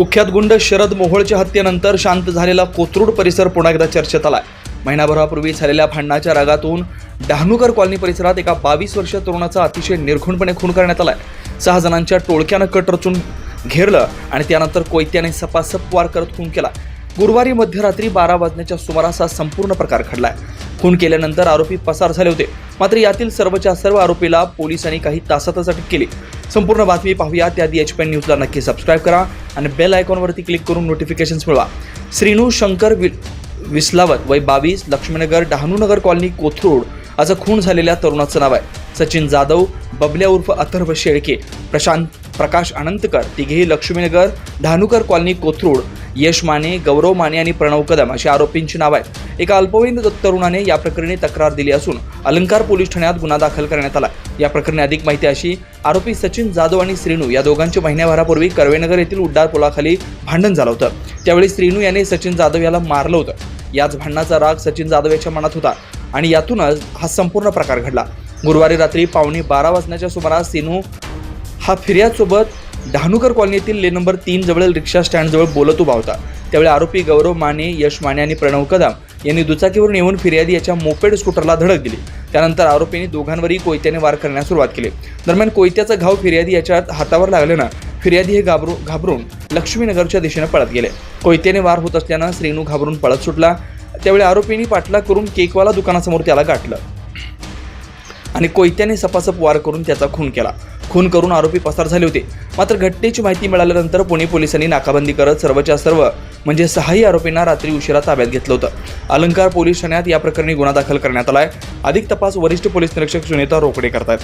कुख्यात गुंड शरद मोहोळच्या हत्येनंतर शांत झालेला कोथरूड परिसर पुन्हा एकदा चर्चेत आलाय. महिनाभरापूर्वी झालेल्या भांडणाच्या रागातून डहाणूकर कॉलनी परिसरात एका बावीस वर्षीय तरुणाचा अतिशय निर्घुणपणे खून करण्यात आलाय. सहा जणांच्या टोळक्यानं कट रचून घेरलं आणि त्यानंतर कोयत्याने सपासप वार करत खून केला. गुरुवारी मध्यरात्री बारा वाजण्याच्या सुमारास हा संपूर्ण प्रकार घडलाय. खून केल्यानंतर आरोपी पसार झाले होते. मात्र यातील सर्वच्या सर्व आरोपीला पोलिसांनी काही तासातच अटक केली. संपूर्ण बातमी पाहूया. त्याआधी एच पी न्यूजला नक्की सबस्क्राईब करा आणि बेल आयकॉनवरती क्लिक करून नोटिफिकेशन्स मिळवा. श्रीनू शंकर वि विस्लावत वय बावीस लक्ष्मीनगर डहाणूनगर कॉलनी कोथरूड असं खून झालेल्या तरुणाचं नाव आहे. सचिन जाधव बबल्या उर्फ अथर्व शेळके प्रशांत प्रकाश अनंतकर तिघेही लक्ष्मीनगर धानुकर कॉलनी कोथरूड यश माने गौरव माने आणि प्रणव कदम अशी आरोपींची नावं आहेत. एका अल्पवयीन तरुणाने या प्रकरणी तक्रार दिली असून अलंकार पोलीस ठाण्यात गुन्हा दाखल करण्यात आला या प्रकरणी अधिक माहिती अशी आरोपी सचिन जाधव आणि श्रीनू या दोघांच्या महिन्याभरापूर्वी कर्वेनगर येथील उड्डार पुलाखाली भांडण झालं होतं. त्यावेळी श्रीनू याने सचिन जाधव याला मारलं होतं. याच भांडणाचा राग सचिन जाधव याच्या मनात होता आणि यातूनच हा संपूर्ण प्रकार घडला. गुरुवारी रात्री पावणे बारा वाजण्याच्या सुमारास सिनू हा फिर्यादसोबत डहाणूकर कॉलनीतील ले नंबर तीन जवळील रिक्षा स्टँडजवळ बोलत उभा होता. त्यावेळी आरोपी गौरव माने यश माने आणि प्रणव कदम यांनी दुचाकीवरून येऊन फिर्यादी याच्या मोपेड स्कूटरला धडक दिली. त्यानंतर आरोपींनी दोघांवरही कोयत्याने वार करण्यास सुरुवात केली. दरम्यान कोयत्याचा घाव फिर्यादी याच्या हातावर लागल्यानं फिर्यादी हे घाबरू घाबरून लक्ष्मीनगरच्या दिशेने पळत गेले. कोयत्याने वार होत असल्यानं श्रीनू घाबरून पळत सुटला. त्यावेळी आरोपींनी पाठलाग करून केकवाला दुकानासमोर त्याला गाठलं. आणि कोयत्याने सपासप वार करून त्याचा खून केला. खून करून आरोपी पसार झाले होते. मात्र घटनेची माहिती मिळाल्यानंतर पुणे पोलिसांनी नाकाबंदी करत सर्वच्या सर्व म्हणजे सहाही आरोपींना रात्री उशिरा ताब्यात घेतलं होतं. अलंकार पोलीस ठाण्यात या प्रकरणी गुन्हा दाखल करण्यात आला आहे अधिक तपास वरिष्ठ पोलीस निरीक्षक सुनेता रोकडे करतात